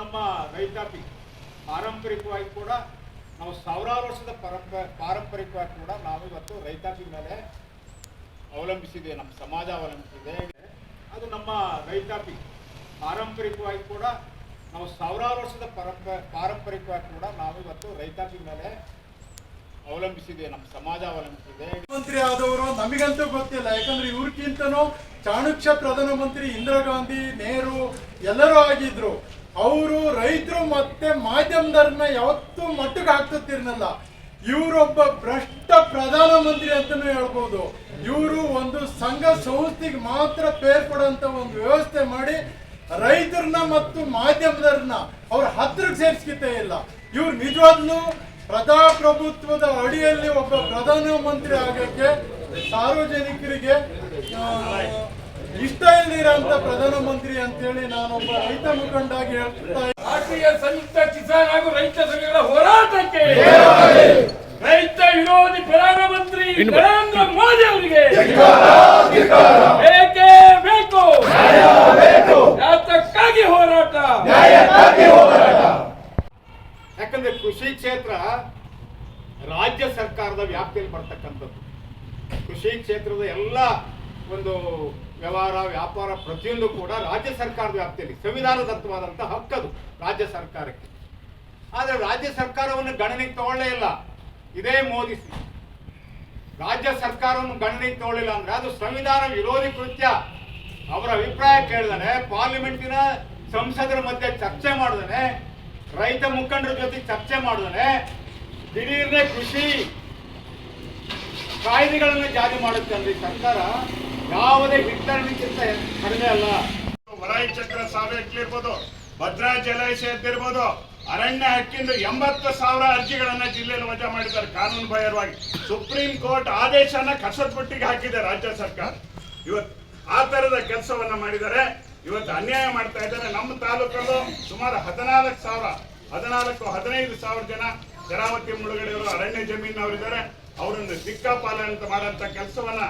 ನಮ್ಮ ರೈತಾಪಿ ಪಾರಂಪರಿಕವಾಗಿ ಕೂಡ ನಾವು ಸಾವಿರಾರು ವರ್ಷದ ಪರಂಪ, ಪಾರಂಪರಿಕವಾಗಿ ಕೂಡ ನಾವು ಇವತ್ತು ರೈತಾಪಿ ಮೇಲೆ ಅವಲಂಬಿಸಿದೆ, ನಮ್ಮ ಸಮಾಜ ಅವಲಂಬಿಸಿದೆ. ಅದು ನಮ್ಮ ರೈತಾಪಿ ಪಾರಂಪರಿಕವಾಗಿ ಕೂಡ ನಾವು ಸಾವಿರಾರು ವರ್ಷದ ಪರಂಪ, ಪಾರಂಪರಿಕವಾಗಿ ಕೂಡ ನಾವು ಇವತ್ತು ರೈತಾಪಿ ಮೇಲೆ ಅವಲಂಬಿಸಿದೆ, ನಮ್ಮ ಸಮಾಜ ಅವಲಂಬಿಸಿದೆ. ಮಂತ್ರಿ ಆದವರು ನಮಗಂತೂ ಗೊತ್ತಿಲ್ಲ, ಯಾಕಂದ್ರೆ ಇವ್ರಿಗಿಂತನೂ ಚಾಣಕ್ಯ ಪ್ರಧಾನಮಂತ್ರಿ ಇಂದಿರಾ ಗಾಂಧಿ, ನೆಹರು ಎಲ್ಲರೂ ಆಗಿದ್ರು. ಅವರು ರೈತರು ಮತ್ತೆ ಮಾಧ್ಯಮದವ್ರನ್ನ ಯಾವತ್ತೂ ಮಟ್ಟಕ್ಕೆ ಹಾಕ್ತಿರ್ನಲ್ಲ ಇವರೊಬ್ಬ ಭ್ರಷ್ಟ ಪ್ರಧಾನಮಂತ್ರಿ ಅಂತಾನೂ ಹೇಳ್ಬೋದು. ಇವರು ಒಂದು ಸಂಘ ಸಂಸ್ಥೆಗೆ ಮಾತ್ರ ಕೊಡೋಂಥ ಒಂದು ವ್ಯವಸ್ಥೆ ಮಾಡಿ ರೈತರನ್ನ ಮತ್ತು ಮಾಧ್ಯಮದವ್ರನ್ನ ಅವ್ರ ಹತ್ರಕ್ಕೆ ಸೇರಿಸ್ಕಿತೇ ಇಲ್ಲ. ಇವ್ರು ನಿಜವಾಗ್ಲೂ ಪ್ರಜಾಪ್ರಭುತ್ವದ ಅಡಿಯಲ್ಲಿ ಒಬ್ಬ ಪ್ರಧಾನಮಂತ್ರಿ ಆಗಕ್ಕೆ ಸಾರ್ವಜನಿಕರಿಗೆ ಇಷ್ಟ ಅಂತ ಪ್ರಧಾನಮಂತ್ರಿ ಅಂತೇಳಿ ನಾನೊಬ್ಬ ರೈತ ಮುಖಂಡಾಗಿ ಹೇಳ್ತಾ ಇದ್ದೀನಿ. ರಾಷ್ಟ್ರೀಯ ಸಂಯುಕ್ತ ಕಿಸಾನ್ ಹಾಗೂ ರೈತ ಸಂಘಗಳ ಹೋರಾಟಕ್ಕೆ ರೈತ ವಿರೋಧಿ ಪ್ರಧಾನಮಂತ್ರಿ ನರೇಂದ್ರ ಮೋದಿ ಅವರಿಗೆ ಬೇಕೇ ಬೇಕು. ಯಾತಕ್ಕಾಗಿ ಹೋರಾಟ. ಯಾಕಂದ್ರೆ ಕೃಷಿ ಕ್ಷೇತ್ರ ರಾಜ್ಯ ಸರ್ಕಾರದ ವ್ಯಾಪ್ತಿಯಲ್ಲಿ ಬರ್ತಕ್ಕಂಥದ್ದು. ಕೃಷಿ ಕ್ಷೇತ್ರದ ಎಲ್ಲ ಒಂದು ವ್ಯವಹಾರ, ವ್ಯಾಪಾರ ಪ್ರತಿಯೊಂದು ಕೂಡ ರಾಜ್ಯ ಸರ್ಕಾರದ ವ್ಯಾಪ್ತಿಯಲ್ಲಿ ಸಂವಿಧಾನದತ್ತವಾದಂಥ ಹಕ್ಕದು ರಾಜ್ಯ ಸರ್ಕಾರಕ್ಕೆ. ಆದರೆ ರಾಜ್ಯ ಸರ್ಕಾರವನ್ನು ಗಣನೆಗೆ ತಗೊಳ್ಳೇ ಇಲ್ಲ. ಇದೇ ಮೋದಿಸಿ ರಾಜ್ಯ ಸರ್ಕಾರವನ್ನು ಗಣನೆಗೆ ತಗೊಳ್ಳಿಲ್ಲ ಅಂದ್ರೆ ಅದು ಸಂವಿಧಾನ ವಿರೋಧಿ ಕೃತ್ಯ. ಅವರ ಅಭಿಪ್ರಾಯ ಕೇಳಿದಾನೆ, ಪಾರ್ಲಿಮೆಂಟಿನ ಸಂಸದರ ಮಧ್ಯೆ ಚರ್ಚೆ ಮಾಡಿದಾನೆ, ರೈತ ಮುಖಂಡರ ಜೊತೆ ಚರ್ಚೆ ಮಾಡಿದಾನೆ, ದಿಢೀರ್ನೇ ಕೃಷಿ ಕಾಯ್ದೆಗಳನ್ನು ಜಾರಿ ಮಾಡುತ್ತೆ ಅಂದ್ರೆ ಸರ್ಕಾರ ಯಾವುದೇ ವಿತರಣೆಗಿಂತ ಕಡಿಮೆ ಅಲ್ಲ. ವರಾಯಿ ಚಕ್ರ ಸಾವಯಕ್ಲಿರ್ಬೋದು ಭದ್ರಾ ಜಲಾಶಯ ಎದ್ದಿರ್ಬೋದು, ಅರಣ್ಯ ಹಕ್ಕಿಂದು ಎಂಬತ್ತು ಸಾವಿರ ಅರ್ಜಿಗಳನ್ನ ಜಿಲ್ಲೆಯಲ್ಲಿ ವಜಾ ಮಾಡಿದ್ದಾರೆ ಕಾನೂನು ಬಾಹಿರವಾಗಿ. ಸುಪ್ರೀಂ ಕೋರ್ಟ್ ಆದೇಶನ ಕಸದ ಬುಟ್ಟಿಗೆ ಹಾಕಿದೆ ರಾಜ್ಯ ಸರ್ಕಾರ. ಇವತ್ತು ಆ ತರದ ಕೆಲಸವನ್ನ ಮಾಡಿದ್ದಾರೆ. ಇವತ್ತು ಅನ್ಯಾಯ ಮಾಡ್ತಾ ಇದ್ದಾರೆ. ನಮ್ಮ ತಾಲೂಕಲ್ಲೂ ಸುಮಾರು ಹದಿನಾಲ್ಕು ಸಾವಿರ, ಹದಿನಾಲ್ಕು, ಹದಿನೈದು ಸಾವಿರ ಜನ ಶರಾವತಿ ಮುಳುಗಡೆಯವರು ಅರಣ್ಯ ಜಮೀನವರಿದ್ದಾರೆ. ಅವರನ್ನು ಅಂತ ಮಾಡಂತ ಕೆಲಸವನ್ನ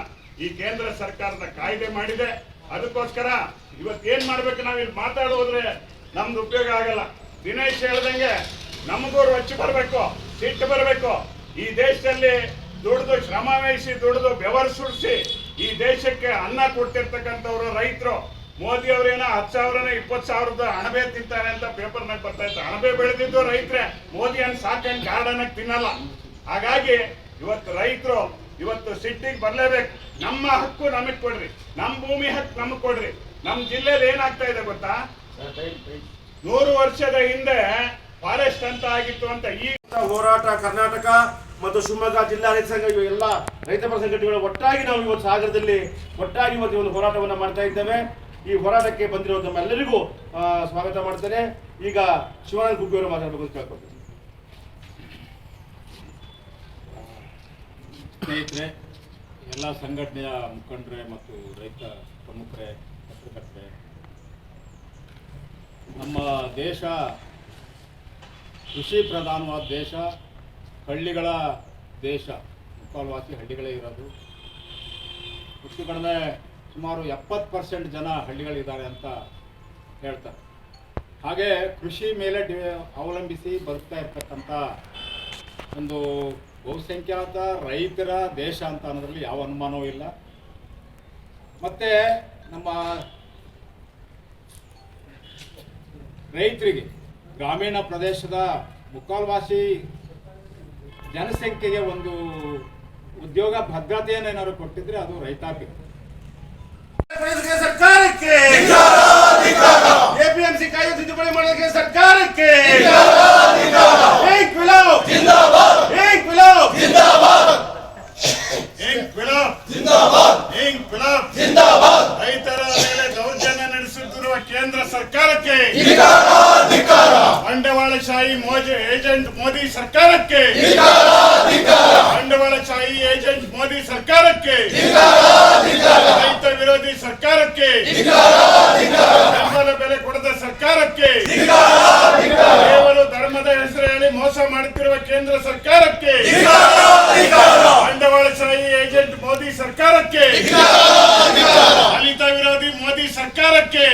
ಈ ಕೇಂದ್ರ ಸರ್ಕಾರದ ಕಾಯ್ದೆ ಮಾಡಿದೆ. ಅದಕ್ಕೋಸ್ಕರ ಇವತ್ತು ಏನ್ ಮಾಡ್ಬೇಕು ನಾವು ಇಲ್ಲಿ ಮಾತಾಡೋದ್ರೆ ನಮ್ದು ಉಪಯೋಗ ಆಗಲ್ಲ. ದಿನೇಶ್ ಹೇಳ್ದಂಗೆ ನಮಗೂ ರೊಚ್ಚು ಬರಬೇಕು, ಸಿಟ್ಟು ಬರಬೇಕು. ಈ ದೇಶದಲ್ಲಿ ದುಡಿದು ಶ್ರಮ ವಹಿಸಿ, ದುಡಿದು ಬೆವರು ಸುಡಿಸಿ ಈ ದೇಶಕ್ಕೆ ಅನ್ನ ಕೊಡ್ತಿರ್ತಕ್ಕಂಥವ್ರು ರೈತರು. ಮೋದಿ ಅವರೇನ ಹತ್ತು ಸಾವಿರನ ಇಪ್ಪತ್ತು ಸಾವಿರದ ಅಣಬೆ ತಿಂತಾರೆ ಅಂತ ಪೇಪರ್ನಾಗ ಬರ್ತಾ ಇತ್ತು. ಅಣಬೆ ಬೆಳೆದಿದ್ದು ರೈತರೇ. ಮೋದಿ ಅನ್ನ ಸಾಕಂಡ್ ಗಾರ್ಡನ್ ತಿನ್ನಲ್ಲ. ಹಾಗಾಗಿ ಇವತ್ತು ರೈತರು ಇವತ್ತು ಸಿಟ್ಟಿಗೆ ಬರಲೇಬೇಕು. ನಮ್ಮ ಹಕ್ಕು ನಮಗ್ ಕೊಡ್ರಿ. ನಮ್ಮ ಭೂಮಿ ಹಕ್ಕು ನಮಗ್ ಕೊಡ್ರಿ. ನಮ್ಮ ಜಿಲ್ಲೆಯಲ್ಲಿ ಏನಾಗ್ತಾ ಇದೆ ಗೊತ್ತಾ? ನೂರು ವರ್ಷದ ಹಿಂದೆ ಫಾರೆಸ್ಟ್ ಅಂತ ಆಗಿತ್ತು ಅಂತ ಈ ಹೋರಾಟ ಕರ್ನಾಟಕ ಮತ್ತು ಶಿವಮೊಗ್ಗ ಜಿಲ್ಲಾ ರೈತ ಸಂಘ ಎಲ್ಲ ರೈತ ರೈತಪರ ಸಂಘಟನೆಗಳು ಒಟ್ಟಾಗಿ ನಾವು ಇವತ್ತು ಸಾಗರದಲ್ಲಿ ಒಟ್ಟಾಗಿ ಇವತ್ತು ಒಂದು ಹೋರಾಟವನ್ನು ಮಾಡ್ತಾ ಇದ್ದೇವೆ. ಈ ಹೋರಾಟಕ್ಕೆ ಬಂದಿರೋ ನಮ್ಮೆಲ್ಲರಿಗೂ ಆ, ಸ್ವಾಗತ ಮಾಡ್ತೇನೆ. ಈಗ ಶಿವಾನಂದ ಗುಗ್ಗಿಯವರು ಮಾತಾಡಬೇಕು ಅಂತ ಕೇಳ್ಕೊಳ್ತೀನಿ. ಸ್ನೇಹಿತರೆ, ಎಲ್ಲ ಸಂಘಟನೆಯ ಮುಖಂಡರೆ ಮತ್ತು ರೈತ ಪ್ರಮುಖರೆ, ಪತ್ರಕರ್ತರೆ, ನಮ್ಮ ದೇಶ ಕೃಷಿ ಪ್ರಧಾನವಾದ ದೇಶ, ಹಳ್ಳಿಗಳ ದೇಶ, ಮುಕ್ಕಾಲ್ವಾಸಿ ಹಳ್ಳಿಗಳೇ ಇರೋದು. ಹೆಚ್ಚು ಕಡಿಮೆ ಸುಮಾರು ಎಪ್ಪತ್ತು ಪರ್ಸೆಂಟ್ ಜನ ಹಳ್ಳಿಗಳಿದ್ದಾರೆ ಅಂತ ಹೇಳ್ತಾರೆ. ಹಾಗೆ ಕೃಷಿ ಮೇಲೆ ಅವಲಂಬಿಸಿ ಬದುಕ್ತಾ ಇರ್ತಕ್ಕಂಥ ಒಂದು ಬಹುಸಂಖ್ಯಾತ ರೈತರ ದೇಶ ಅಂತ ಅನ್ನೋದ್ರಲ್ಲಿ ಯಾವ ಅನುಮಾನವೂ ಇಲ್ಲ. ಮತ್ತೆ ನಮ್ಮ ರೈತರಿಗೆ ಗ್ರಾಮೀಣ ಪ್ರದೇಶದ ಮುಕ್ಕಾಲ್ವಾಸಿ ಜನಸಂಖ್ಯೆಗೆ ಒಂದು ಉದ್ಯೋಗ ಭದ್ರತೆಯನ್ನು ಏನಾದ್ರು ಕೊಟ್ಟಿದ್ರೆ ಅದು ರೈತಾಪಿ. ಸರ್ಕಾರಕ್ಕೆ! ಎಪಿಎಂಸಿ ಕಾಯ್ದೆ ತಿದ್ದುಪಡಿ ಮಾಡೋದಕ್ಕೆ ಸರ್ಕಾರಕ್ಕೆ ಏಕ್ ವಿಲೋ! ಏಕ್ ವಿಲೋ! ಇಂಕ್ವಿಲಾಬ್ ಇಂಕ್ವಿಲಾಬ್ ರೈತರ ಮೇಲೆ ದೌರ್ಜನ್ಯ ನಡೆಸುತ್ತಿರುವ ಕೇಂದ್ರ ಸರ್ಕಾರಕ್ಕೆ ಬಂಡವಾಳಶಾಹಿ ಮೋದಿ ಏಜೆಂಟ್ ಮೋದಿ ಸರ್ಕಾರಕ್ಕೆ ಬಂಡವಾಳಶಾಹಿ ಏಜೆಂಟ್ ಮೋದಿ ಸರ್ಕಾರಕ್ಕೆ. ರೈತ ವಿರೋಧಿ ಸರ್ಕಾರಕ್ಕೆ. ಬೆಂಬಲ ಬೆಲೆ ಕೊಡದ ಸರ್ಕಾರಕ್ಕೆ. ಕೇವಲ ಧರ್ಮದ ಹೆಸರಲ್ಲಿ ಹೇಳಿ ಮೋಸ ಮಾಡುತ್ತಿರುವ ಕೇಂದ್ರ ಸರ್ಕಾರಕ್ಕೆ. ಬಂಡವಾಳಶಾಹಿ ಏಜೆಂಟ್ ಮೋದಿ ಸರ್ಕಾರಕ್ಕೆ. ದಲಿತ ವಿರೋಧಿ ಮೋದಿ ಸರ್ಕಾರಕ್ಕೆ.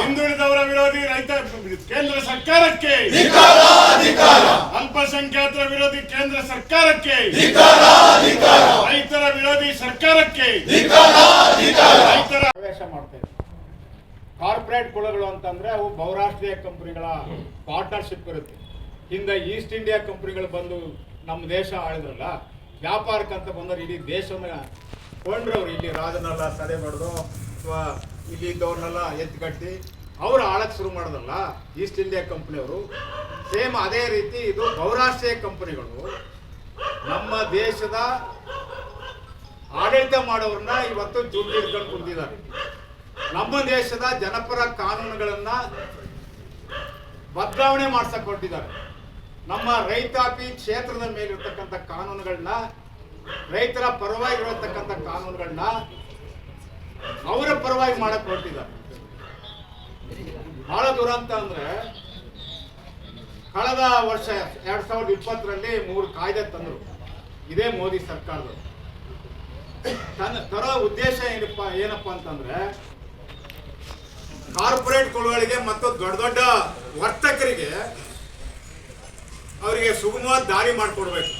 ಹಿಂದುಳಿದವರ ವಿರೋಧಿ ರೈತ ಕೇಂದ್ರ ಸರ್ಕಾರಕ್ಕೆ. ಅಲ್ಪಸಂಖ್ಯಾತರ ವಿರೋಧಿ ಕೇಂದ್ರ ಸರ್ಕಾರಕ್ಕೆ. ರೈತರ ವಿರೋಧಿ ಸರ್ಕಾರಕ್ಕೆ. ರೈತರ ಪ್ರವೇಶ ಮಾಡ್ತೇವೆ. ಕಾರ್ಪೊರೇಟ್ ಕುಳಗಳು ಅಂತಂದ್ರೆ ಅವು ಬಹುರಾಷ್ಟ್ರೀಯ ಕಂಪನಿಗಳ ಪಾರ್ಟ್ನರ್ಶಿಪ್ ಇರುತ್ತೆ. ಹಿಂದೆ ಈಸ್ಟ್ ಇಂಡಿಯಾ ಕಂಪನಿಗಳು ಬಂದು ನಮ್ಮ ದೇಶ ಆಳಿದ್ರಲ್ಲ ವ್ಯಾಪಾರಕ್ಕಂತ ಬಂದ್ರೆ ಇಡೀ ದೇಶವನ್ನ ಕೊಂಡ್ರವ್ರು ಇಲ್ಲಿ ರಾಜನೆಲ್ಲ ಸದೆ ಬಡ್ದು ಅಥವಾ ಇಲ್ಲಿ ಇದ್ದವ್ರನ್ನೆಲ್ಲ ಎತ್ಕಟ್ಟಿ ಅವ್ರು ಆಳಕ್ಕೆ ಶುರು ಮಾಡೋದಲ್ಲ ಈಸ್ಟ್ ಇಂಡಿಯಾ ಕಂಪನಿಯವರು ಸೇಮ್ ಅದೇ ರೀತಿ ಇದು ಬಹುರಾಷ್ಟ್ರೀಯ ಕಂಪನಿಗಳು ನಮ್ಮ ದೇಶದ ಆಡಳಿತ ಮಾಡೋರನ್ನ ಇವತ್ತು ಜೂಬ್ಲಿ ಹಿಡ್ಕೊಂಡು ಕುಂತಿದ್ದಾರೆ ನಮ್ಮ ದೇಶದ ಜನಪರ ಕಾನೂನುಗಳನ್ನ ಬದಲಾವಣೆ ಮಾಡ್ಸಕ್ ಹೊರಟಿದ್ದಾರೆ ನಮ್ಮ ರೈತಾಪಿ ಕ್ಷೇತ್ರದ ಮೇಲಿರ್ತಕ್ಕಂಥ ಕಾನೂನುಗಳನ್ನ, ರೈತರ ಪರವಾಗಿರತಕ್ಕಂಥ ಕಾನೂನುಗಳನ್ನ ಅವರ ಪರವಾಗಿ ಮಾಡಕ್ ಹೊರಟಿದ್ದಾರೆ. ಬಹಳ ದುರಂತ ಅಂದ್ರೆ ಕಳೆದ ವರ್ಷ ಎರಡ್ ಸಾವಿರದ ಇಪ್ಪತ್ತರಲ್ಲಿ ಮೂರು ಕಾಯ್ದೆ ತಂದರು. ಇದೇ ಮೋದಿ ಸರ್ಕಾರದವರು. ತನ್ನ ತರೋ ಉದ್ದೇಶ ಏನಪ್ಪ ಏನಪ್ಪ ಅಂತಂದ್ರೆ ಕಾರ್ಪೊರೇಟ್ ಕುಳುಗಳಿಗೆ ಮತ್ತು ದೊಡ್ಡ ದೊಡ್ಡ ವರ್ತಕರಿಗೆ ಅವರಿಗೆ ಸುಗಮವಾದ ದಾರಿ ಮಾಡಿಕೊಡ್ಬೇಕು.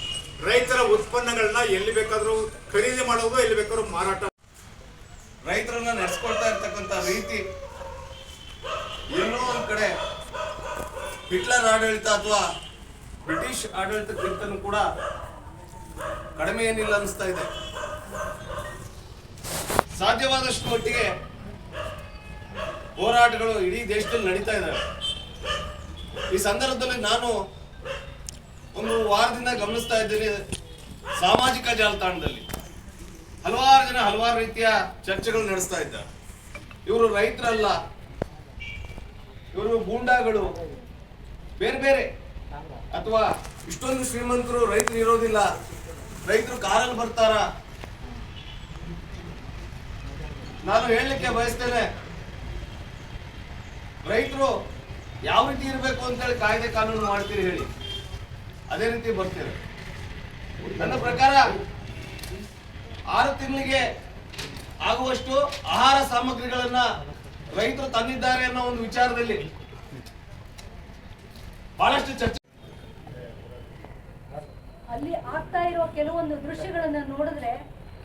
ರೈತರ ಉತ್ಪನ್ನಗಳನ್ನ ಎಲ್ಲಿ ಬೇಕಾದ್ರೂ ಖರೀದಿ ಮಾಡೋದು, ಎಲ್ಲಿ ಬೇಕಾದ್ರೂ ಮಾರಾಟ ರೈತರನ್ನ ನಡೆಸ್ಕೊಳ್ತಾ ಇರ್ತಕ್ಕಂಥ ರೀತಿ ಎಲ್ಲೋ ಒಂದ್ ಕಡೆ ಹಿಟ್ಲರ್ ಆಡಳಿತ ಅಥವಾ ಬ್ರಿಟಿಷ್ ಆಡಳಿತಕ್ಕಿಂತನೂ ಕೂಡ ಕಡಿಮೆ ಏನಿಲ್ಲ ಅನಿಸ್ತಾ ಇದೆ. ಸಾಧ್ಯವಾದಷ್ಟು ಮಟ್ಟಿಗೆ ಹೋರಾಟಗಳು ಇಡೀ ದೇಶದಲ್ಲಿ ನಡೀತಾ ಇದ್ದಾವೆ. ಈ ಸಂದರ್ಭದಲ್ಲಿ ನಾನು ಒಂದು ವಾರದಿಂದ ಗಮನಿಸ್ತಾ ಇದ್ದೇನೆ ಸಾಮಾಜಿಕ ಜಾಲತಾಣದಲ್ಲಿ. ಹಲವಾರು ಜನ ಹಲವಾರು ರೀತಿಯ ಚರ್ಚೆಗಳು ನಡೆಸ್ತಾ ಇದ್ದಾರೆ. ಇವರು ರೈತರಲ್ಲ, ಇವರು ಗೂಂಡಾಗಳು ಬೇರೆ ಬೇರೆ. ಅಥವಾ ಇಷ್ಟೊಂದು ಶ್ರೀಮಂತರು ರೈತರು ಇರೋದಿಲ್ಲ. ರೈತರು ಕಾರಲ್ಲಿ ಬರ್ತಾರ? ನಾನು ಹೇಳಲಿಕ್ಕೆ ಬಯಸ್ತೇನೆ. ರೈತರು ಯಾವ ರೀತಿ ಇರಬೇಕು ಅಂತೇಳಿ ಕಾಯ್ದೆ ಕಾನೂನು ಮಾಡ್ತೀರಿ ಹೇಳಿ. ಅದೇ ರೀತಿ ಬರ್ತೀರಿ ನನ್ನ ಪ್ರಕಾರ ಆರು ತಿಂಗಳಿಗೆ ಆಗುವಷ್ಟು ಆಹಾರ ಸಾಮಗ್ರಿಗಳನ್ನ ರೈತರು ತಂದಿದ್ದಾರೆ ಅನ್ನೋ ಒಂದು ವಿಚಾರದಲ್ಲಿ ಬಹಳಷ್ಟು ಚರ್ಚೆ ಅಲ್ಲಿ ಆಗ್ತಾ ಇರೋ ಕೆಲವೊಂದು ದೃಶ್ಯಗಳನ್ನ ನೋಡಿದ್ರೆ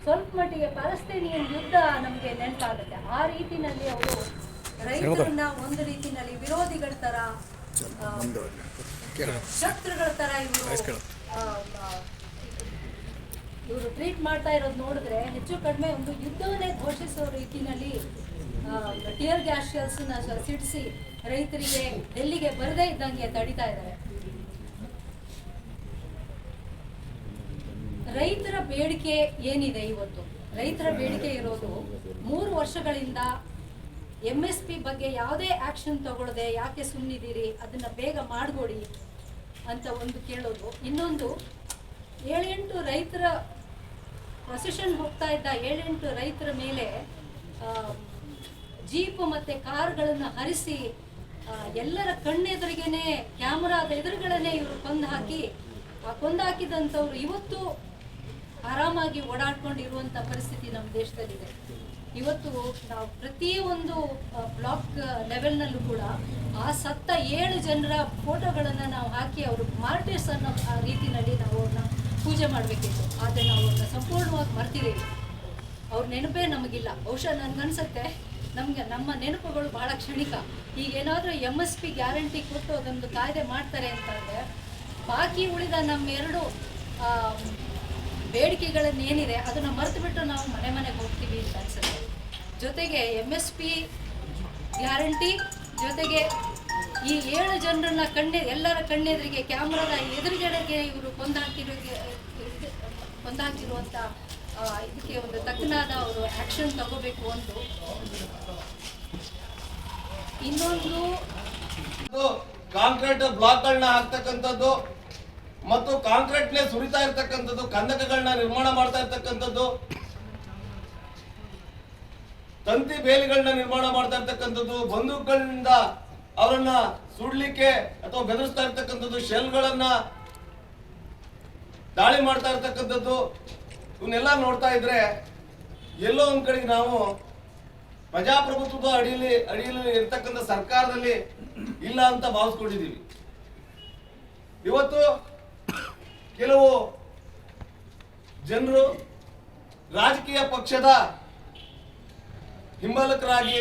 ಸ್ವಲ್ಪ ಮಟ್ಟಿಗೆ ಪ್ಯಾಲೆಸ್ತೇನಿಯನ್ ಯುದ್ಧ ನಮಗೆ ನೆನಪಾಗುತ್ತೆ. ಆ ರೀತಿನಲ್ಲಿ ಅವರು ರೈತರನ್ನ ಒಂದು ರೀತಿನಲ್ಲಿ ವಿರೋಧಿಗಳ ತರ ಶತ್ರುಗಳ ತರ ಇವರು ಇವರು ಟ್ರೀಟ್ ಮಾಡ್ತಾ ಇರೋದು ನೋಡಿದ್ರೆ ಹೆಚ್ಚು ಕಡಿಮೆ ಒಂದು ಯುದ್ಧವನ್ನೇ ಘೋಷಿಸೋ ರೀತಿನಲ್ಲಿ ಟಿಯರ್ ಗ್ಯಾಸ್ ಸಿಡಿಸಿ ರೈತರಿಗೆ ಡೆಲ್ಲಿಗೆ ಬರದೇ ಇದ್ದಂಗೆ ತಡಿತಾ ಇದ್ದಾರೆ. ರೈತರ ಬೇಡಿಕೆ ಏನಿದೆ ಇವತ್ತು? ರೈತರ ಬೇಡಿಕೆ ಇರೋದು ಮೂರು ವರ್ಷಗಳಿಂದ ಎಂ ಎಸ್ ಪಿ ಬಗ್ಗೆ ಯಾವುದೇ ಆಕ್ಷನ್ ತಗೊಳ್ಳದೆ ಯಾಕೆ ಸುಮ್ಮನಿದ್ದೀರಿ ಅದನ್ನ ಬೇಗ ಮಾಡಿಕೊಡಿ ಅಂತ ಒಂದು ಕೇಳೋದು. ಇನ್ನೊಂದು, ಏಳೆಂಟು ರೈತರ ಪ್ರೊಸೆಷನ್ ಹೋಗ್ತಾ ಇದ್ದ ಏಳೆಂಟು ರೈತರ ಮೇಲೆ ಜೀಪ್ ಮತ್ತೆ ಕಾರ್ಗಳನ್ನು ಹರಿಸಿ ಎಲ್ಲರ ಕಣ್ಣೆದುರಿಗೇನೆ, ಕ್ಯಾಮರಾದ ಎದುರುಗಳನ್ನೇ ಇವರು ಕೊಂದು ಹಾಕಿ ಆ ಕೊಂದು ಹಾಕಿದಂಥವ್ರು ಇವತ್ತು ಆರಾಮಾಗಿ ಓಡಾಡ್ಕೊಂಡಿರುವಂತ ಪರಿಸ್ಥಿತಿ ನಮ್ಮ ದೇಶದಲ್ಲಿದೆ. ಇವತ್ತು ನಾವು ಪ್ರತಿಯೊಂದು ಬ್ಲಾಕ್ ಲೆವೆಲ್ನಲ್ಲೂ ಕೂಡ ಆ ಸತ್ತ ಏಳು ಜನರ ಫೋಟೋಗಳನ್ನು ನಾವು ಹಾಕಿ ಅವರು ಮಾರ್ಟಿರ್ಸ್ ಅನ್ನೋ ಆ ರೀತಿಯಲ್ಲಿ ನಾವು ಅವ್ರನ್ನ ಪೂಜೆ ಮಾಡಬೇಕಿತ್ತು. ಆದರೆ ನಾವು ಅವ್ರನ್ನ ಸಂಪೂರ್ಣವಾಗಿ ಮರ್ತಿದ್ದೀವಿ ಅವ್ರ ನೆನಪೇ ನಮಗಿಲ್ಲ. ಬಹುಶಃ ನನ್ಗನ್ಸುತ್ತೆ. ನಮಗೆ ನಮ್ಮ ನೆನಪುಗಳು ಬಹಳ ಕ್ಷಣಿಕ. ಈಗ ಏನಾದರೂ ಎಂ ಎಸ್ ಪಿ ಗ್ಯಾರಂಟಿ ಕೊಟ್ಟು ಅದೊಂದು ಕಾಯ್ದೆ ಮಾಡ್ತಾರೆ ಅಂತಂದರೆ ಬಾಕಿ ಉಳಿದ ನಮ್ಮ ಎರಡು ಆ, ಬೇಡಿಕೆಗಳನ್ನೇನಿದೆ ಅದನ್ನು ಮರೆತು ಬಿಟ್ಟು ನಾವು ಮನೆ ಮನೆಗೆ ಹೋಗ್ತೀವಿ ಅಂತ ಅನ್ಸುತ್ತೆ. ಜೊತೆಗೆ ಎಂ ಎಸ್ ಪಿ ಗ್ಯಾರಂಟಿ ಜೊತೆಗೆ ಈ ಏಳು ಜನರನ್ನ ಕಣ್ಣೆ ಎಲ್ಲರ ಕಣ್ಣೆದುರಿಗೆ ಕ್ಯಾಮ್ರಾದ ಎದುರುಗಡೆಗೆ ಇವರು ಕೊಂದಾಕಿರೋ ಕೊಂದಾಕಿರುವಂಥ ಇದಕ್ಕೆ ಒಂದು ತಕ್ಕನಾದ ಅವರು ಆಕ್ಷನ್ ತಗೋಬೇಕು ಅಂತ ಇನ್ನೊಂದು ಕಾಂಕ್ರೀಟ್ ಬ್ಲಾಕ್ಗಳನ್ನ ಹಾಕ್ತಕ್ಕಂಥದ್ದು ಮತ್ತು ಕಾಂಕ್ರೀಟ್ನೇ ಸುರಿತಾ ಇರ್ತಕ್ಕಂಥದ್ದು, ಕಂದಕಗಳನ್ನ ನಿರ್ಮಾಣ ಮಾಡ್ತಾ ಇರ್ತಕ್ಕಂಥದ್ದು, ತಂತಿ ಬೇಲಿಗಳನ್ನ ನಿರ್ಮಾಣ ಮಾಡ್ತಾ ಇರ್ತಕ್ಕಂಥದ್ದು, ಬಂದೂಕುಗಳಿಂದ ಅವರನ್ನ ಸುಡ್ಲಿಕ್ಕೆ ಅಥವಾ ಬೆದರಿಸ್ತಾ ಇರ್ತಕ್ಕಂಥದ್ದು, ಶೆಲ್ಗಳನ್ನ ದಾಳಿ ಮಾಡ್ತಾ ಇರ್ತಕ್ಕಂಥದ್ದು ಇವನ್ನೆಲ್ಲ ನೋಡ್ತಾ ಇದ್ರೆ ಎಲ್ಲೋ ಒಂದ್ ಕಡೆಗೆ ನಾವು ಪ್ರಜಾಪ್ರಭುತ್ವದ ಅಡಿಯಲ್ಲಿ ಅಡಿಯಲ್ಲಿ ಇರ್ತಕ್ಕಂಥ ಸರ್ಕಾರದಲ್ಲಿ ಇಲ್ಲ ಅಂತ ಭಾವಿಸ್ಕೊಂಡಿದ್ದೀವಿ. ಇವತ್ತು ಕೆಲವು ಜನರು ರಾಜಕೀಯ ಪಕ್ಷದ ಹಿಂಬಾಲಕರಾಗಿ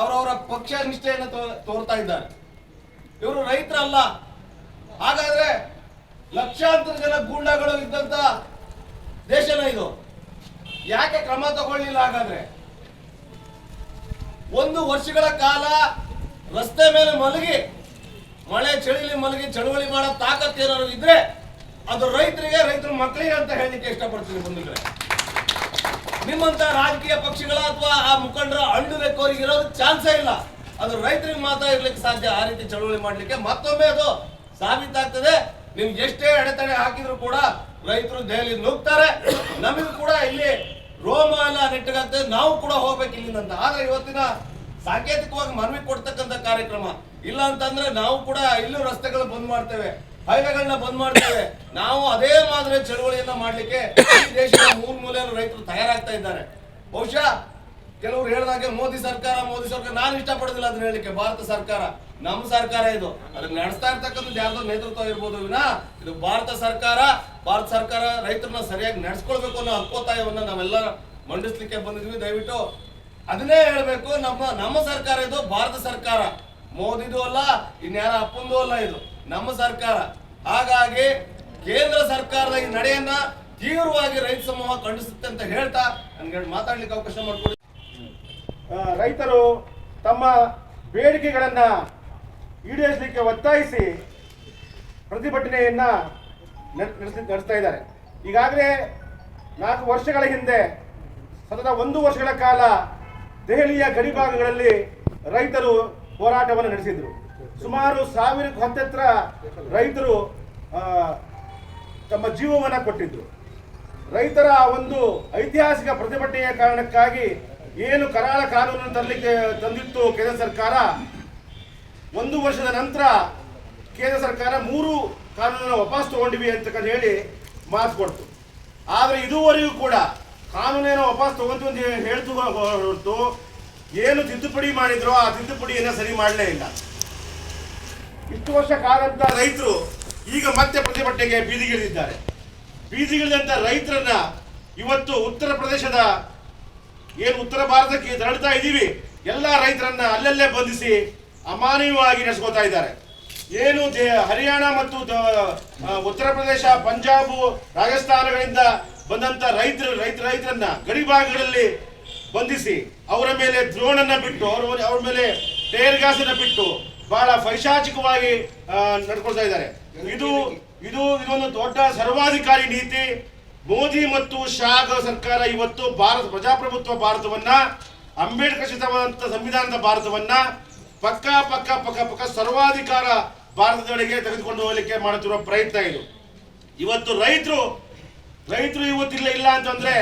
ಅವರವರ ಪಕ್ಷ ನಿಷ್ಠೆಯನ್ನು ತೋರ್ತಾ ಇದ್ದಾರೆ. ಇವರು ರೈತರಲ್ಲ. ಹಾಗಾದ್ರೆ ಲಕ್ಷಾಂತರ ಜನ ಗೂಂಡಾಗಳು ಇದ್ದಂತ ದೇಶನ ಇದು. ಯಾಕೆ ಕ್ರಮ ತಗೊಳ್ಳಿಲ್ಲ ಹಾಗಾದ್ರೆ? ಒಂದು ವರ್ಷಗಳ ಕಾಲ ರಸ್ತೆ ಮೇಲೆ ಮಲಗಿ, ಮಳೆ ಚಳಿಲಿ ಮಲಗಿ, ಚಳವಳಿ ಮಾಡೋ ತಾಕತ್ ಏನಾದ್ರು ಇದ್ರೆ ಅದು ರೈತರಿಗೆ, ರೈತರ ಮಕ್ಕಳಿಗೆ ಅಂತ ಹೇಳಲಿಕ್ಕೆ ಇಷ್ಟಪಡ್ತೀನಿ ಬಂಧುಗಳೇ. ನಿಮ್ಮಂತ ರಾಜಕೀಯ ಪಕ್ಷಗಳ ಅಥವಾ ಆ ಮುಖಂಡರ ಹಣ್ಣು ರೆಕ್ಕೋರಿಗೆ ಇರೋದು ಚಾನ್ಸೇ ಇಲ್ಲ. ಅದು ರೈತರಿಗೆ ಮಾತ್ರ ಇರ್ಲಿಕ್ಕೆ ಸಾಧ್ಯ. ಆ ರೀತಿ ಚಳವಳಿ ಮಾಡ್ಲಿಕ್ಕೆ ಮತ್ತೊಮ್ಮೆ ಅದು ಸಾಬೀತಾಗ್ತದೆ. ನಿಮ್ಗೆ ಎಷ್ಟೇ ಅಡೆತಡೆ ಹಾಕಿದ್ರು ಕೂಡ ರೈತರು ದೆಹಲಿ ನುಗ್ತಾರೆ ನಮಗೂ ಕೂಡ ಇಲ್ಲಿ ರೋಮ ಎಲ್ಲ ನಾವು ಕೂಡ ಹೋಗ್ಬೇಕು ಇಲ್ಲಿಂದ ಆದ್ರೆ ಇವತ್ತಿನ ಸಾಂಕೇತಿಕವಾಗಿ ಮನವಿ ಕೊಡ್ತಕ್ಕಂಥ ಕಾರ್ಯಕ್ರಮ. ಇಲ್ಲ ಅಂತಂದ್ರೆ ನಾವು ಕೂಡ ಇಲ್ಲೂ ರಸ್ತೆಗಳು ಬಂದ್ ಮಾಡ್ತೇವೆ. ಹೈವೇಗಳನ್ನ ಬಂದ್ ಮಾಡ್ತೇವೆ. ನಾವು ಅದೇ ಮಾದರಿ ಚಳವಳಿಯನ್ನ ಮಾಡ್ಲಿಕ್ಕೆ ಈ ದೇಶದ ಮೂರ್ ಮೂಲೆಯಲ್ಲಿ ರೈತರು ತಯಾರಾಗ್ತಾ ಇದ್ದಾರೆ. ಬಹುಶಃ ಕೆಲವರು ಹೇಳಿದಾಗೆ ಮೋದಿ ಸರ್ಕಾರ ಮೋದಿ ಸರ್ಕಾರ. ನಾನು ಇಷ್ಟಪಡೋದಿಲ್ಲ ಅದನ್ನ ಹೇಳಲಿಕ್ಕೆ. ಭಾರತ ಸರ್ಕಾರ. ನಮ್ಮ ಸರ್ಕಾರ ಇದು. ಅದನ್ನ ನಡೆಸ್ತಾ ಇರ್ತಕ್ಕಂಥದ್ದು ಯಾರ್ದೋ ನೇತೃತ್ವ ಇರ್ಬೋದು ವಿನ. ಇದು ಭಾರತ ಸರ್ಕಾರ ಭಾರತ ಸರ್ಕಾರ ರೈತರನ್ನ ಸರಿಯಾಗಿ ನಡೆಸ್ಕೊಳ್ಬೇಕು ಅನ್ನೋ ಹಕ್ಕೋತ್ತಾಯವನ್ನ ನಾವೆಲ್ಲ ಮಂಡಿಸ್ಲಿಕ್ಕೆ ಬಂದಿದ್ವಿ. ದಯವಿಟ್ಟು ಅದನ್ನೇ ಹೇಳ್ಬೇಕು, ನಮ್ಮ ನಮ್ಮ ಸರ್ಕಾರ ಇದು, ಭಾರತ ಸರ್ಕಾರ. ಮೋದಿದು ಅಲ್ಲ, ಇನ್ಯಾರ ಅಪ್ಪಂದು ಅಲ್ಲ ಇದು. ನಮ್ಮ ಸರ್ಕಾರ. ಹಾಗಾಗಿ ಕೇಂದ್ರ ಸರ್ಕಾರದ ಈ ನಡೆಯನ್ನ ತೀವ್ರವಾಗಿ ರೈತ ಸಮೂಹ ಖಂಡಿಸುತ್ತೆ ಅಂತ ಹೇಳ್ತಾ ನನ್ಗೆ ಮಾತಾಡ್ಲಿಕ್ಕೆ ಅವಕಾಶ ಮಾಡ್ಕೊಡಿ. ರೈತರು ತಮ್ಮ ಬೇಡಿಕೆಗಳನ್ನ ಈಡೇರಿಸಲಿಕ್ಕೆ ಒತ್ತಾಯಿಸಿ ಪ್ರತಿಭಟನೆಯನ್ನ ನಡೆಸ ನಡೆಸಿ- ನಡೆಸ್ತಾ ಇದ್ದಾರೆ. ಈಗಾಗಲೇ ನಾಲ್ಕು ವರ್ಷಗಳ ಹಿಂದೆ, ಸತತ ಒಂದು ವರ್ಷಗಳ ಕಾಲ ದೆಹಲಿಯ ಗಡಿಭಾಗಗಳಲ್ಲಿ ರೈತರು ಹೋರಾಟವನ್ನು ನಡೆಸಿದರು. ಸುಮಾರು ಸಾವಿರಕ್ಕೂ ಹತ್ತತ್ರ ರೈತರು ತಮ್ಮ ಜೀವವನ್ನು ಕೊಟ್ಟಿದ್ದರು ರೈತರ ಒಂದು ಐತಿಹಾಸಿಕ ಪ್ರತಿಭಟನೆಯ ಕಾರಣಕ್ಕಾಗಿ ಏನು ಕರಾಳ ಕಾನೂನನ್ನು ತರಲಿಕ್ಕೆ, ತಂದಿತ್ತು ಕೇಂದ್ರ ಸರ್ಕಾರ ಒಂದು ವರ್ಷದ ನಂತರ ಕೇಂದ್ರ ಸರ್ಕಾರ ಮೂರು ಕಾನೂನನ್ನು ವಾಪಸ್ ತಗೊಂಡಿವಿ ಅಂತ ಹೇಳಿ ಮಾತು ಕೊಡ್ತು. ಆದರೆ ಇದುವರೆಗೂ ಕೂಡ ಕಾನೂನೇನು ವಾಪಸ್ ತಗೊಂತು ಅಂತ ಹೇಳ್ತು ಹೊರತು ಏನು ತಿದ್ದುಪಡಿ ಮಾಡಿದ್ರೋ ಆ ತಿದ್ದುಪಡಿಯನ್ನು ಸರಿ ಮಾಡಲೇ ಇಲ್ಲ. ಇಷ್ಟು ವರ್ಷ ಕಾದಂತ ರೈತರು ಈಗ ಮತ್ತೆ ಪ್ರತಿಭಟನೆಗೆ ಬೀದಿಗಿಳಿದಿದ್ದಾರೆ. ಬೀದಿಗಿಳಿದಂಥ ರೈತರನ್ನ ಇವತ್ತು ಉತ್ತರ ಪ್ರದೇಶದ ಏನು ಉತ್ತರ ಭಾರತಕ್ಕೆ ತೆರಳ್ತಾ ಇದ್ದೀವಿ ಎಲ್ಲ ರೈತರನ್ನ ಅಲ್ಲಲ್ಲೇ ಬಂಧಿಸಿ ಅಮಾನವೀಯವಾಗಿ ನಡೆಸ್ಕೋತಾ ಇದ್ದಾರೆ. ಏನು ಹರಿಯಾಣ ಮತ್ತು ಉತ್ತರ ಪ್ರದೇಶ, ಪಂಜಾಬ್, ರಾಜಸ್ಥಾನಗಳಿಂದ ಬಂದಂತ ರೈತರು, ರೈತ, ರೈತರನ್ನ ಗಡಿ ಭಾಗಗಳಲ್ಲಿ ಬಂಧಿಸಿ ಅವರ ಮೇಲೆ ದ್ರೋಣನ್ನ ಬಿಟ್ಟು, ಅವರ, ಅವ್ರ ಮೇಲೆ ಟೇರ್ ಗ್ಯಾಸ್ ಅನ್ನ ಬಿಟ್ಟು ಬಹಳ ಪೈಶಾಚಿಕವಾಗಿ ನಡ್ಕೊಳ್ತಾ ಇದ್ದಾರೆ. ಇದು ಇದು, ಇದೊಂದು ದೊಡ್ಡ ಸರ್ವಾಧಿಕಾರಿ ನೀತಿ. ಮೋದಿ ಮತ್ತು ಶಾ ಸರ್ಕಾರ ಇವತ್ತು ಭಾರತ, ಪ್ರಜಾಪ್ರಭುತ್ವ ಭಾರತವನ್ನ, ಅಂಬೇಡ್ಕರ್ ಸಂವಿಧಾನದ ಭಾರತವನ್ನ ಪಕ್ಕ ಪಕ್ಕ ಪಕ್ಕ ಪಕ್ಕ ಸರ್ವಾಧಿಕಾರ ಭಾರತದೊಳಗೆ ತೆಗೆದುಕೊಂಡು ಹೋಗಲಿಕ್ಕೆ ಮಾಡುತ್ತಿರುವ ಪ್ರಯತ್ನ ಇದು. ಇವತ್ತು ರೈತರು ರೈತರು ಇವತ್ತಿಲ್ಲ, ಇಲ್ಲ ಅಂತಂದ್ರೆ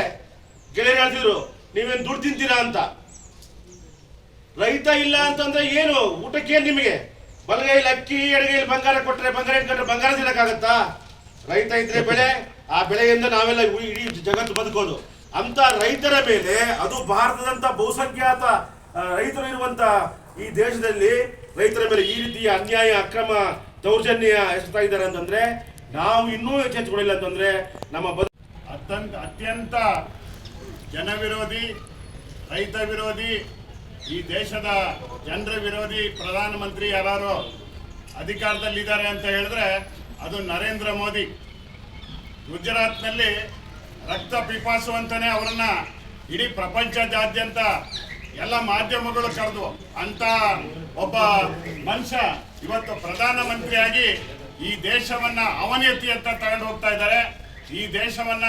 ಗೆಳೆಯರು ಹೇಳ್ತಿದ್ರು, ನೀವೇನು ದುಡ್ಡು ತಿಂತೀರಾ ಅಂತ. ರೈತ ಇಲ್ಲ ಅಂತಂದ್ರೆ ಏನು? ಊಟಕ್ಕೆ ನಿಮಗೆ? ಬಲಗೈಲಿ ಅಕ್ಕಿ, ಎಡಗೈಲಿ ಬಂಗಾರ ಕೊಟ್ಟರೆ ಬಂಗಾರ ಇಟ್ಕೊಂಡ್ರೆ ಬಂಗಾರ ತಿನ್ನಕ್ಕಾಗತ್ತಾ? ರೈತ ಇದ್ರೆ ಬೆಳೆ, ಆ ಬೆಳೆಯಿಂದ ನಾವೆಲ್ಲ ಇಡೀ ಜಗತ್ತು ಬದುಕೋದು. ಅಂತ ರೈತರ ಮೇಲೆ ಅದು ಭಾರತದಂತ ಬಹುಸಂಖ್ಯಾತ ರೈತರು ಇರುವಂತ ಈ ದೇಶದಲ್ಲಿ ರೈತರ ಮೇಲೆ ಈ ರೀತಿಯ ಅನ್ಯಾಯ, ಅಕ್ರಮ ದೌರ್ಜನ್ಯ ಎಸಗ್ತಾ ಇದ್ದಾರೆ ಅಂತಂದ್ರೆ ನಾವು ಇನ್ನೂ ಎಚ್ಚೆತ್ತುಕೊಳ್ಳಿಲ್ಲ ಅಂತಂದ್ರೆ ನಮ್ಮ ಬದು ಅತ್ಯಂತ ಅತ್ಯಂತ ಜನವಿರೋಧಿ, ರೈತ ವಿರೋಧಿ, ಈ ದೇಶದ ಜನರ ವಿರೋಧಿ ಪ್ರಧಾನಮಂತ್ರಿ ಯಾರು ಅಧಿಕಾರದಲ್ಲಿದ್ದಾರೆ ಅಂತ ಹೇಳಿದ್ರೆ ಅದು ನರೇಂದ್ರ ಮೋದಿ. ಗುಜರಾತ್ನಲ್ಲಿ ರಕ್ತ ಪಿಪಾಸು ಅಂತಾನೆ ಅವರನ್ನ ಇಡೀ ಪ್ರಪಂಚದಾದ್ಯಂತ ಎಲ್ಲ ಮಾಧ್ಯಮಗಳು ಕರೆದು ಅಂತ ಒಬ್ಬ ಮನುಷ್ಯ ಇವತ್ತು ಪ್ರಧಾನಮಂತ್ರಿಯಾಗಿ ಈ ದೇಶವನ್ನ ಅಂತ ತಗೊಂಡು ಹೋಗ್ತಾ ಇದ್ದಾರೆ. ಈ ದೇಶವನ್ನ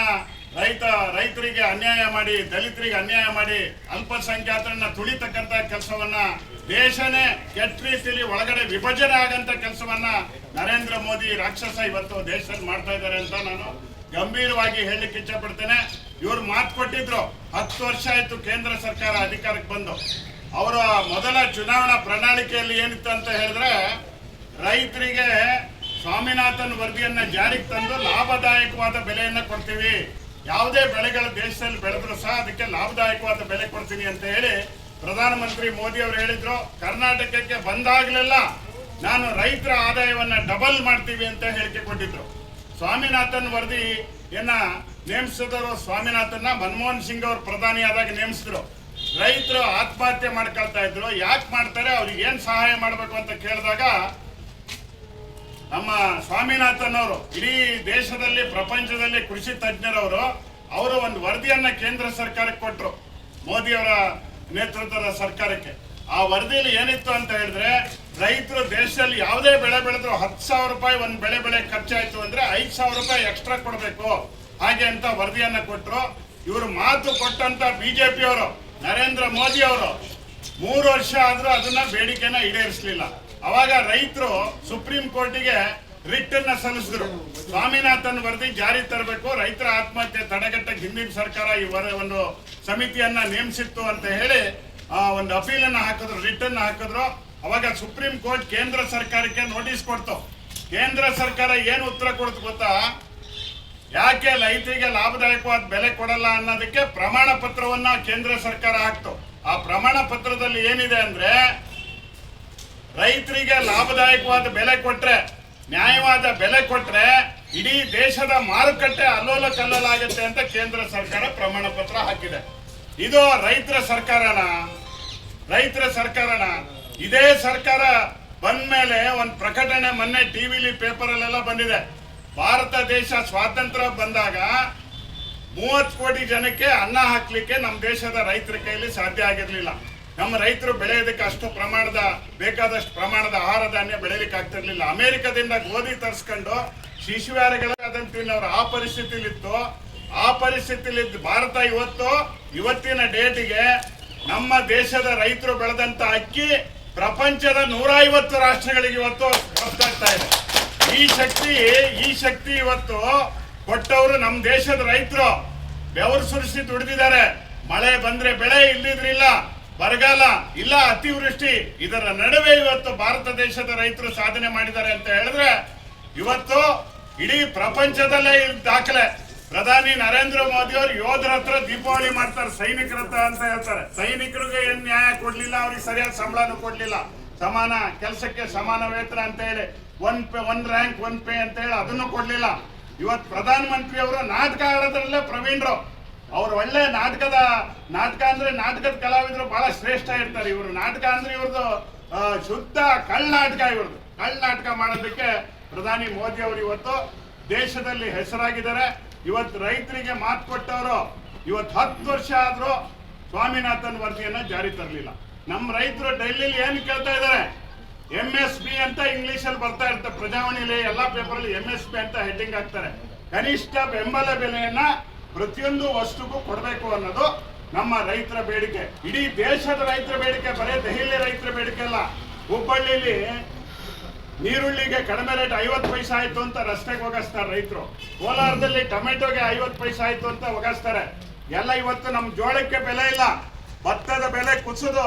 ರೈತ, ರೈತರಿಗೆ ಅನ್ಯಾಯ ಮಾಡಿ, ದಲಿತರಿಗೆ ಅನ್ಯಾಯ ಮಾಡಿ ಅಲ್ಪಸಂಖ್ಯಾತರನ್ನ ತುಳಿತಕ್ಕಂತ ಕೆಲಸವನ್ನ ದೇಶನೇ ಕೆಟ್ಟ ರೀತಿಯಲ್ಲಿ ಒಳಗಡೆ ವಿಭಜನೆ ಆಗಂತ ಕೆಲಸವನ್ನ ನರೇಂದ್ರ ಮೋದಿ ರಾಕ್ಷಸ ಇವತ್ತು ದೇಶದಲ್ಲಿ ಮಾಡ್ತಾ ಇದ್ದಾರೆ ಅಂತ ನಾನು ಗಂಭೀರವಾಗಿ ಹೇಳಲಿಕ್ಕೆ ಇಚ್ಛಪಡ್ತೇನೆ. ಇವರು ಮಾತು ಕೊಟ್ಟಿದ್ರು. ಹತ್ತು ವರ್ಷ ಆಯ್ತು ಕೇಂದ್ರ ಸರ್ಕಾರ ಅಧಿಕಾರಕ್ಕೆ ಬಂದು. ಅವರ ಮೊದಲ ಚುನಾವಣಾ ಪ್ರಣಾಳಿಕೆಯಲ್ಲಿ ಏನಿತ್ತು ಅಂತ ಹೇಳಿದ್ರೆ, ರೈತರಿಗೆ ಸ್ವಾಮಿನಾಥನ್ ವರದಿಯನ್ನ ಜಾರಿಗೆ ತಂದು ಲಾಭದಾಯಕವಾದ ಬೆಲೆಯನ್ನ ಕೊಡ್ತೀವಿ. ಯಾವುದೇ ಬೆಳೆಗಳ ದೇಶದಲ್ಲಿ ಬೆಳೆದ್ರು ಸಹ ಅದಕ್ಕೆ ಲಾಭದಾಯಕವಾದ ಬೆಲೆ ಕೊಡ್ತೀನಿ ಅಂತ ಹೇಳಿ ಪ್ರಧಾನಮಂತ್ರಿ ಮೋದಿ ಅವರು ಹೇಳಿದ್ರು. ಕರ್ನಾಟಕಕ್ಕೆ ಬಂದಾಗಲೆಲ್ಲ ನಾನು ರೈತರ ಆದಾಯವನ್ನ ಡಬಲ್ ಮಾಡ್ತೀವಿ ಅಂತ ಹೇಳಿಕೆ ಕೊಟ್ಟಿದ್ರು. ಸ್ವಾಮಿನಾಥನ್ ವರದಿಯನ್ನ ನೇಮಿಸಿದವರು ಸ್ವಾಮಿನಾಥನ್ನ ಮನಮೋಹನ್ ಸಿಂಗ್ ಅವರು ಪ್ರಧಾನಿ ಆದಾಗ ನೇಮಿಸಿದ್ರು. ರೈತರು ಆತ್ಮಹತ್ಯೆ ಮಾಡ್ಕೊಳ್ತಾ ಇದ್ರು. ಯಾಕೆ ಮಾಡ್ತಾರೆ? ಅವ್ರಿಗೆ ಏನ್ ಸಹಾಯ ಮಾಡಬೇಕು ಅಂತ ಕೇಳಿದಾಗ ನಮ್ಮ ಸ್ವಾಮಿನಾಥನ್ ಅವರು, ಇಡೀ ದೇಶದಲ್ಲಿ, ಪ್ರಪಂಚದಲ್ಲಿ ಕೃಷಿ ತಜ್ಞರವರು, ಅವರು ಒಂದು ವರದಿಯನ್ನ ಕೇಂದ್ರ ಸರ್ಕಾರಕ್ಕೆ ಕೊಟ್ಟರು ಮೋದಿಯವರ ನೇತೃತ್ವದ ಸರ್ಕಾರಕ್ಕೆ. ಆ ವರದಿಯಲ್ಲಿ ಏನಿತ್ತು ಅಂತ ಹೇಳಿದ್ರೆ, ರೈತರು ದೇಶದಲ್ಲಿ ಯಾವುದೇ ಬೆಳೆ ಬೆಳೆದ್ರು ಹತ್ತು ಸಾವಿರ ರೂಪಾಯಿ ಒಂದು ಬೆಳೆ ಬೆಳೆ ಖರ್ಚಾಯಿತು ಅಂದ್ರೆ ಐದು ಸಾವಿರ ರೂಪಾಯಿ ಎಕ್ಸ್ಟ್ರಾ ಕೊಡಬೇಕು. ಹಾಗೆ ಅಂತ ವರದಿಯನ್ನ ಕೊಟ್ಟರು ಇವರು ಮಾತು ಕೊಟ್ಟಂತ ಬಿಜೆಪಿಯವರು, ನರೇಂದ್ರ ಮೋದಿ ಅವರು ಮೂರು ವರ್ಷ ಆದ್ರೂ ಅದನ್ನ ಬೇಡಿಕೆನ ಈಡೇರಿಸಲಿಲ್ಲ. ಅವಾಗ ರೈತರು ಸುಪ್ರೀಂ ಕೋರ್ಟಿಗೆ ರಿಟ್ ಅನ್ನ ಸಲ್ಲಿಸಿದ್ರು. ಸ್ವಾಮಿನಾಥನ್ ವರದಿ ಜಾರಿ ತರಬೇಕು, ರೈತರ ಆತ್ಮಹತ್ಯೆ ತಡೆಗಟ್ಟಕ್ಕೆ ಹಿಂದಿನ ಸರ್ಕಾರ ಈ ಒಂದು ಸಮಿತಿಯನ್ನ ನೇಮಿಸಿತ್ತು ಅಂತ ಹೇಳಿ ಆ, ಒಂದು ಅಪೀಲನ್ನು ಹಾಕಿದ್ರು ರಿಟರ್ನ್ ಹಾಕಿದ್ರು ಅವಾಗ ಸುಪ್ರೀಂ ಕೋರ್ಟ್ ಕೇಂದ್ರ ಸರ್ಕಾರಕ್ಕೆ ನೋಟಿಸ್ ಕೊಡ್ತು. ಕೇಂದ್ರ ಸರ್ಕಾರ ಏನು ಉತ್ತರ ಕೊಡ್ತು ಗೊತ್ತಾ? ಯಾಕೆ ರೈತರಿಗೆ ಲಾಭದಾಯಕವಾದ ಬೆಲೆ ಕೊಡಲ್ಲ ಅನ್ನೋದಕ್ಕೆ ಪ್ರಮಾಣ ಪತ್ರವನ್ನ ಕೇಂದ್ರ ಸರ್ಕಾರ ಹಾಕ್ತು. ಆ ಪ್ರಮಾಣ ಪತ್ರದಲ್ಲಿ ಏನಿದೆ ಅಂದ್ರೆ ರೈತರಿಗೆ ಲಾಭದಾಯಕವಾದ ಬೆಲೆ ಕೊಟ್ರೆ ನ್ಯಾಯವಾದ ಬೆಲೆ ಕೊಟ್ರೆ ಇಡೀ ದೇಶದ ಮಾರುಕಟ್ಟೆ ಅಲ್ಲೋಲ ಕಲ್ಲೋಲಾಗುತ್ತೆ ಅಂತ ಕೇಂದ್ರ ಸರ್ಕಾರ ಪ್ರಮಾಣ ಪತ್ರ ಹಾಕಿದೆ. ಇದು ರೈತರ ಸರ್ಕಾರನ ರೈತರ ಸರ್ಕಾರನ. ಇದೇ ಸರ್ಕಾರ ಬಂದ ಮೇಲೆ ಒಂದು ಪ್ರಕಟಣೆ ಮೊನ್ನೆ ಟಿವಿಲಿ ಪೇಪರಲ್ಲೆಲ್ಲ ಬಂದಿದೆ. ಭಾರತ ದೇಶ ಸ್ವಾತಂತ್ರ್ಯ ಬಂದಾಗ ಮೂವತ್ತು ಕೋಟಿ ಜನಕ್ಕೆ ಅನ್ನ ಹಾಕ್ಲಿಕ್ಕೆ ನಮ್ಮ ದೇಶದ ರೈತರ ಕೈಯಲ್ಲಿ ಸಾಧ್ಯ ಆಗಿರ್ಲಿಲ್ಲ. ನಮ್ಮ ರೈತರು ಬೆಳೆಯೋದಕ್ಕೆ ಅಷ್ಟು ಪ್ರಮಾಣದ, ಬೇಕಾದಷ್ಟು ಪ್ರಮಾಣದ ಆಹಾರ ಧಾನ್ಯ ಬೆಳೆಯಲಿಕ್ಕೆ ಆಗ್ತಿರ್ಲಿಲ್ಲ. ಅಮೆರಿಕದಿಂದ ಗೋಧಿ ತರಿಸ್ಕೊಂಡು ಶಿಶುವಾರಗಳ ಅದನ್ನ ತಿನ್ನೋರು ಆ ಪರಿಸ್ಥಿತಿಲಿತ್ತು. ಆ ಪರಿಸ್ಥಿತಿಯಲ್ಲಿ ಭಾರತ ಇವತ್ತು ಇವತ್ತಿನ ಡೇಟಿಗೆ ನಮ್ಮ ದೇಶದ ರೈತರು ಬೆಳೆದಂತ ಅಕ್ಕಿ ಪ್ರಪಂಚದ ನೂರ ಐವತ್ತು ರಾಷ್ಟ್ರಗಳಿಗೆ ಇವತ್ತು ರಫ್ತಾಗ್ತಾ ಇದೆ. ಈ ಶಕ್ತಿ ಈ ಶಕ್ತಿ ಇವತ್ತು ಕೊಟ್ಟವರು ನಮ್ಮ ದೇಶದ ರೈತರು. ಬೆವರು ಸುರಿಸಿ ದುಡಿದಿದ್ದಾರೆ. ಮಳೆ ಬಂದ್ರೆ ಬೆಳೆ ಇಲ್ಲದಿದ್ರಿಲ್ಲ ಬರಗಾಲ ಇಲ್ಲ, ಅತಿವೃಷ್ಟಿ. ಇದರ ನಡುವೆ ಇವತ್ತು ಭಾರತ ದೇಶದ ರೈತರು ಸಾಧನೆ ಮಾಡಿದ್ದಾರೆ ಅಂತ ಹೇಳಿದ್ರೆ, ಇವತ್ತು ಇಡೀ ಪ್ರಪಂಚದಲ್ಲೇ ದಾಖಲೆ. ಪ್ರಧಾನಿ ನರೇಂದ್ರ ಮೋದಿ ಅವರು ಯೋಧರ ಹತ್ರ ದೀಪಾವಳಿ ಮಾಡ್ತಾರೆ, ಸೈನಿಕರ ಹತ್ರ ಅಂತ ಹೇಳ್ತಾರೆ. ಸೈನಿಕರಿಗೆ ಏನ್ ನ್ಯಾಯ ಕೊಡ್ಲಿಲ್ಲ, ಅವ್ರಿಗೆ ಸರಿಯಾದ ಸಂಬಳನೂ ಕೊಡ್ಲಿಲ್ಲ. ಸಮಾನ, ಕೆಲಸಕ್ಕೆ ಸಮಾನ ವೇತನ ಅಂತ ಹೇಳಿ one pay one rank one pay ಅಂತ ಹೇಳಿ ಅದನ್ನು ಕೊಡ್ಲಿಲ್ಲ. ಇವತ್ತು ಪ್ರಧಾನ ಮಂತ್ರಿ ಅವರು ನಾಟಕ ಆಡೋದ್ರಲ್ಲೇ ಪ್ರವೀಣ್ರು. ಅವ್ರು ಒಳ್ಳೆ ನಾಟಕದ, ನಾಟಕ ಅಂದ್ರೆ ನಾಟಕದ ಕಲಾವಿದರು ಬಹಳ ಶ್ರೇಷ್ಠ ಇರ್ತಾರೆ ಇವರು. ನಾಟಕ ಅಂದ್ರೆ ಇವ್ರದ್ದು ಶುದ್ಧ ಕಳ್ಳ ನಾಟಕ ಇವ್ರದ್ದು ಕಳ್ಳ ನಾಟಕ ಮಾಡೋದಕ್ಕೆ ಪ್ರಧಾನಿ ಮೋದಿ ಅವರು ಇವತ್ತು ದೇಶದಲ್ಲಿ ಹೆಸರಾಗಿದ್ದಾರೆ. ಇವತ್ತು ರೈತರಿಗೆ ಮಾತು ಕೊಟ್ಟವರು ಇವತ್ತು ಹತ್ತು ವರ್ಷ ಆದ್ರೂ ಸ್ವಾಮಿನಾಥನ್ ವರದಿಯನ್ನ ಜಾರಿ ತರಲಿಲ್ಲ. ನಮ್ಮ ರೈತರು ಡೆಲ್ಲಿಲಿ ಏನು ಕೇಳ್ತಾ ಇದ್ದಾರೆ? ಎಂ ಎಸ್ ಬಿ ಅಂತ ಇಂಗ್ಲಿಷ್ ಅಲ್ಲಿ ಬರ್ತಾ ಇರುತ್ತೆ. ಪ್ರಜಾವಾಣಿಲಿ ಎಲ್ಲಾ ಪೇಪರ್ ಅಲ್ಲಿ ಎಂ ಎಸ್ ಬಿ ಅಂತ ಹೆಡ್ಡಿಂಗ್ ಹಾಕ್ತಾರೆ. ಕನಿಷ್ಠ ಬೆಂಬಲ ಬೆಲೆಯನ್ನು ಪ್ರತಿಯೊಂದು ವಸ್ತುಗೂ ಕೊಡಬೇಕು ಅನ್ನೋದು ನಮ್ಮ ರೈತರ ಬೇಡಿಕೆ. ಇಡೀ ದೇಶದ ರೈತರ ಬೇಡಿಕೆ, ಬರೀ ದೆಹಲಿ ರೈತರ ಬೇಡಿಕೆ ಅಲ್ಲ. ಹುಬ್ಬಳ್ಳಿಲಿ ನೀರುಳ್ಳಿಗೆ ಕಡಿಮೆ ರೇಟ್ ಐವತ್ತು ಪೈಸೆ ಆಯ್ತು ಅಂತ ರಸ್ತೆಗೆ ಹೋಗಿಸ್ತಾರೆ ರೈತರು. ಕೋಲಾರದಲ್ಲಿ ಟೊಮೆಟೊಗೆ ಐವತ್ತು ಪೈಸೆ ಆಯ್ತು ಅಂತ ಹೋಗಿಸ್ತಾರೆ ಎಲ್ಲ ಇವತ್ತು ನಮ್ಮ ಜೋಳಕ್ಕೆ ಬೆಲೆ ಇಲ್ಲ. ಭತ್ತದ ಬೆಲೆ ಕುಸಿದು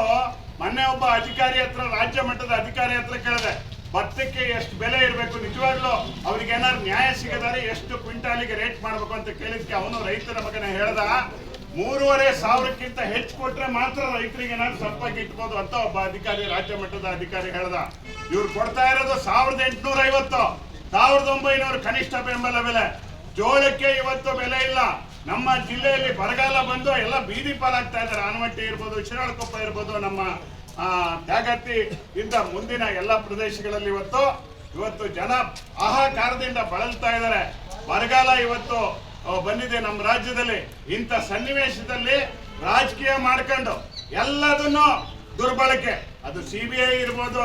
ಮೊನ್ನೆ ಒಬ್ಬ ಅಧಿಕಾರಿ ಹತ್ರ, ರಾಜ್ಯ ಮಟ್ಟದ ಅಧಿಕಾರಿ ಹತ್ರ ಕೇಳಿದೆ, ಭತ್ತಕ್ಕೆ ಎಷ್ಟು ಬೆಲೆ ಇರಬೇಕು ನಿಜವಾಗ್ಲೂ? ಅವ್ರಿಗೆ ಏನಾದ್ರು ನ್ಯಾಯ ಸಿಗದಾರೆ ಎಷ್ಟು ಕ್ವಿಂಟಾಲಿಗೆ ರೇಟ್ ಮಾಡಬೇಕು ಅಂತ ಕೇಳಿದ್ಕೆ ಅವನು ರೈತರ ಮಗನ ಹೇಳ್ದ ಮೂರುವರೆ ಸಾವಿರಕ್ಕಿಂತ ಹೆಚ್ಚು ಕೊಟ್ರೆ ಮಾತ್ರ ರೈತರಿಗೆ ನಾನು ಸಂಪರ್ಕ ಇಟ್ಬೋದು ಅಂತ ಒಬ್ಬ ಅಧಿಕಾರಿ ರಾಜ್ಯ ಮಟ್ಟದ ಅಧಿಕಾರಿ ಹೇಳ್ದ. ಇವ್ರು ಕೊಡ್ತಾ ಇರೋದು ಸಾವಿರದ ಎಂಟುನೂರ ಐವತ್ತು. ಸಾವಿರದ ಒಂಬೈನೂರು ಕನಿಷ್ಠ ಬೆಂಬಲ ಬೆಲೆ. ಜೋಳಕ್ಕೆ ಇವತ್ತು ಬೆಲೆ ಇಲ್ಲ. ನಮ್ಮ ಜಿಲ್ಲೆಯಲ್ಲಿ ಬರಗಾಲ ಬಂದು ಎಲ್ಲ ಬೀದಿ ಪಾಲಾಗ್ತಾ ಇದ್ದಾರೆ. ಆನವಟ್ಟಿ ಇರ್ಬೋದು ಶಿರಾಳಕೊಪ್ಪ ಇರ್ಬೋದು ನಮ್ಮ ಆ, ತ್ಯಾಗತ್ತಿ ಇಂದ ಮುಂದಿನ ಎಲ್ಲ ಪ್ರದೇಶಗಳಲ್ಲಿ ಇವತ್ತು ಇವತ್ತು ಜನ ಆಹಾಕಾರದಿಂದ ಬಳಲ್ತಾ ಇದ್ದಾರೆ. ಬರಗಾಲ ಇವತ್ತು ಬಂದಿದೆ ನಮ್ಮ ರಾಜ್ಯದಲ್ಲಿ. ಇಂಥ ಸನ್ನಿವೇಶದಲ್ಲಿ ರಾಜಕೀಯ ಮಾಡ್ಕೊಂಡು ಎಲ್ಲದನ್ನು ದುರ್ಬಳಕೆ. ಅದು ಸಿ ಬಿ ಐ ಇರ್ಬೋದು,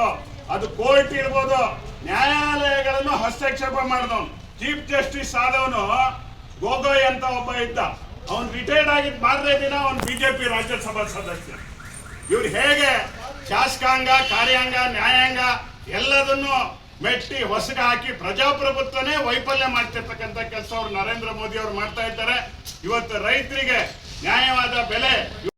ಅದು ಕೋರ್ಟ್ ಇರ್ಬೋದು, ನ್ಯಾಯಾಲಯಗಳನ್ನು ಹಸ್ತಕ್ಷೇಪ ಮಾಡಿದವನು. ಚೀಫ್ ಜಸ್ಟಿಸ್ ಆದವನು ಗೊಗೋಯ್ ಅಂತ ಒಬ್ಬ ಇದ್ದ. ಅವನು ರಿಟೈರ್ಡ್ ಆಗಿದ್ದ ಮಾರನೇ ದಿನ ಅವನು ಬಿಜೆಪಿ ರಾಜ್ಯಸಭಾ ಸದಸ್ಯ. ಇವ್ರು ಹೇಗೆ ಶಾಸಕಾಂಗ, ಕಾರ್ಯಾಂಗ, ನ್ಯಾಯಾಂಗ ಎಲ್ಲದನ್ನು ಮೆಟ್ಟಿ ಹೊಸಗ ಹಾಕಿ ಪ್ರಜಾಪ್ರಭುತ್ವನೇ ವೈಫಲ್ಯ ಮಾಡ್ತಿರ್ತಕ್ಕಂಥ ಕೆಲಸ ಅವರು ನರೇಂದ್ರ ಮೋದಿ ಅವರು ಮಾಡ್ತಾ ಇದ್ದಾರೆ. ಇವತ್ತು ರೈತರಿಗೆ ನ್ಯಾಯವಾದ ಬೆಲೆ